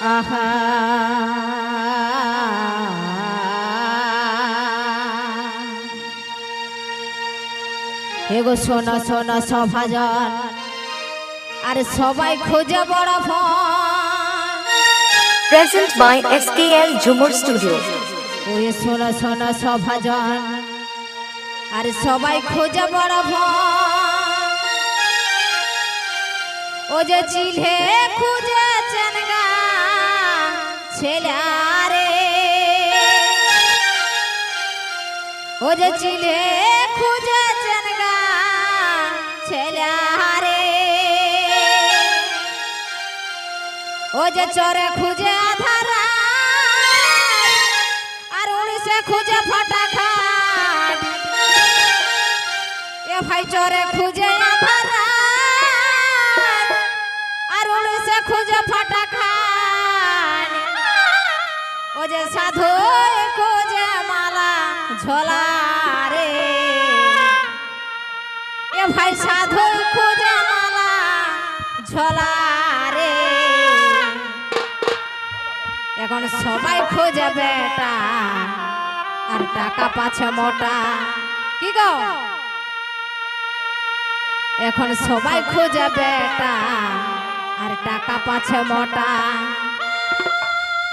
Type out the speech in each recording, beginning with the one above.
আহা। এগো শোনো শোনো সভাজন আর সবাই খোঁজে বড় phone. Present by SKL Jhumur studio ওই শোনো শোনো সভাজন আর সবাই খোঁজে বড় ফোন। ও যে চিলে খুঁজেছেন গা। ছেলে আরে ও যে চিলে খুঁজেছেন গা ছেলে আরে ও যে চরে খুঁজে আধারা আর উড়িষে খুঁজে ফাটা খাট এ ভাই চরে খুঁজে আধারা আর উড়িষে খুঁজে ফাটা সাধু খুঁজে মালা ঝোলা রে এ ভাই সাধু খুঁজে মালা ঝোলা রে এখন সবাই খোঁজে বেটা, আর টাকা পাচ্ছে মোটা। কি গো? এখন সবাই খোঁজে বেটা, আর টাকা পাচ্ছে মোটা।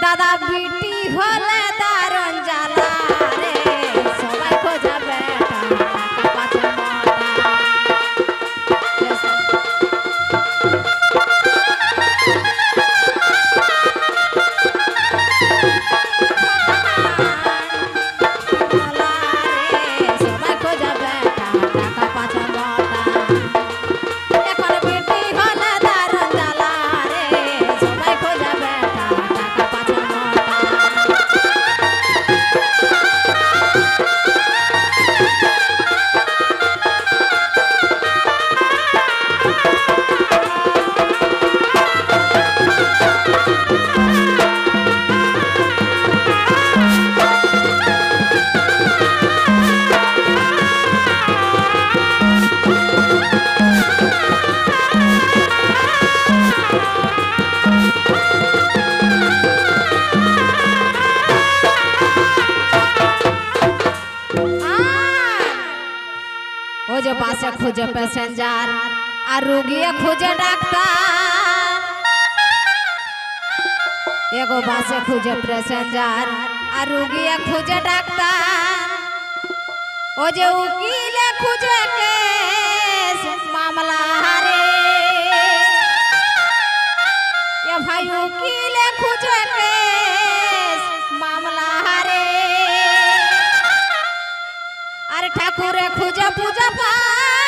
দাদা বিটি হলে দারুণ জ্বালা রে। খুঁজে প্যাসেঞ্জার আর রুগিয়ে খুঁজে ডাক্তার এগো বাসে খুঁজে প্যাসেঞ্জার আর রুগিয়ে খুঁজে ডাক্তার ও যে উকিলে খুঁজে কেস মামলা রে এ ভাই উকিলে খুঁজে কেস মামলা রে আর ঠাকুরে খুঁজে পূজা পাঠ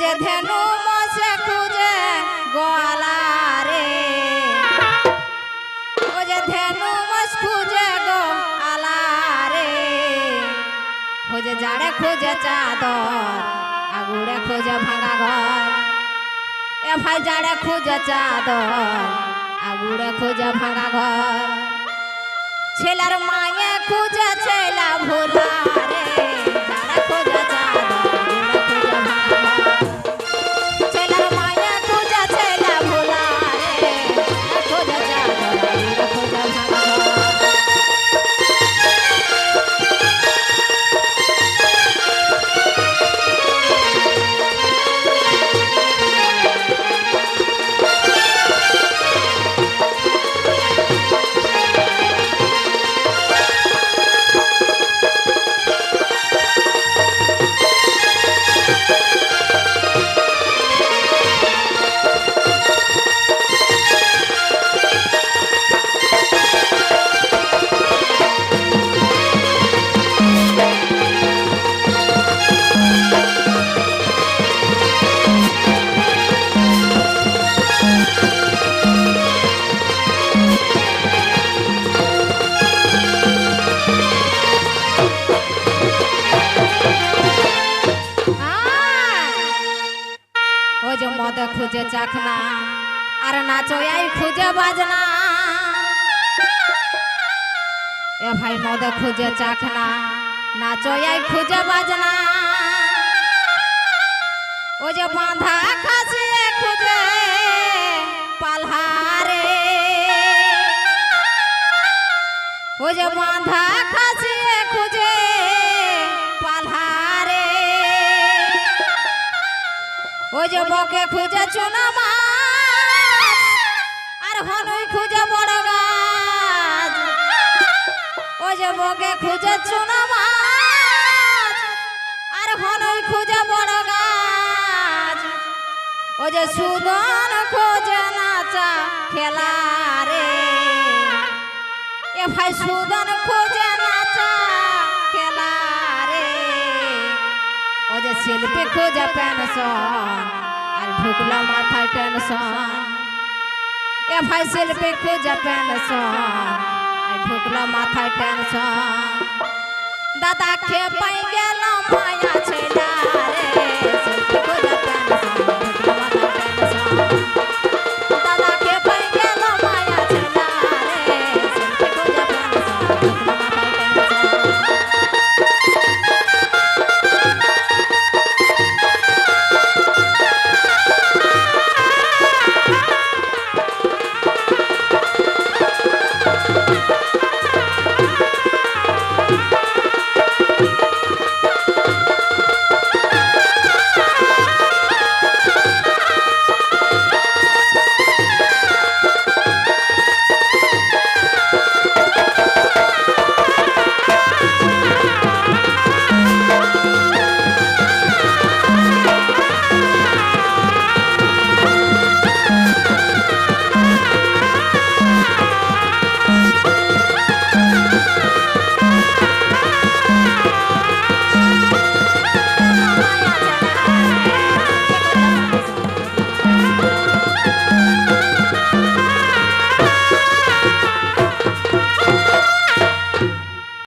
যে ধেনু মশে খুঁজে গোয়ালা রে ও যে ধেনু মস খুঁজে গো আলা রে খোঁজে জাড়ে খোঁজে চাদর, আগুড়ে খোঁজে ভাঙা ঘর। এ ভাই জাড়ে খোঁজে চাদর, আগুড়ে খোঁজে ভাঙা ঘর। ছেলার মায়ে খুঁজে ছেলা ভোলা রে চাখনা। আর নাচো এই খুঁজে বাজনা। এ ভাই মদ খুঁজে চাখনা নাচো এই খুঁজে বাজনা। ও যে বাঁধা খাসি খুঁজে পালহারে। ও যে বাঁধা খাসি যে বকে খুঁজে চুনা মাছ? আর হনুই খুঁজে বড় গাছ। ও যে বকে খুঁজে চুনা আর হনুই খুঁজে বড় গাছ। ও যে সুদন খোঁজে নাচা খেলা রে। এ ভাই সুদন খোঁজে যে শিল্পী খোঁজে পেনশন আর ঢুকলো মাথায় টেনশন এ ভাই শিল্পী খোঁজে পেনশন আর ঢুকলো মাথায় টেনশন দাদা খেয়ে পাই গেল মায়া ছেলা রে